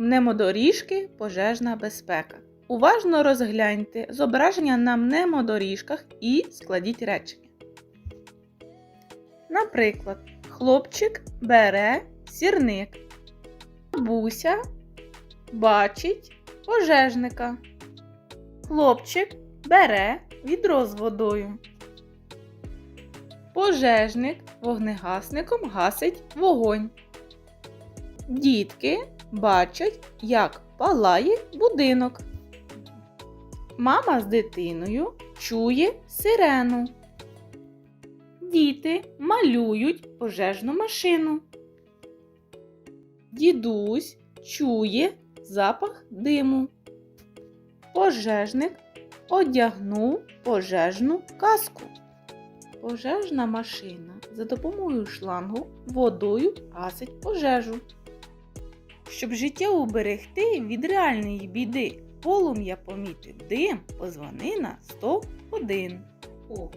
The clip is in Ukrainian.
Мнемодоріжки пожежна безпека. Уважно розгляньте зображення на мнемодоріжках і складіть речення. Наприклад, хлопчик бере сірник. Бабуся бачить пожежника. Хлопчик бере відро з водою. Пожежник вогнегасником гасить вогонь. Дітки бачать, як палає будинок. Мама з дитиною чує сирену. Діти малюють пожежну машину. Дідусь чує запах диму. Пожежник одягнув пожежну каску. Пожежна машина за допомогою шлангу водою гасить пожежу. Щоб життя уберегти від реальної біди, полум'я помітив дим, позвони на 101. О,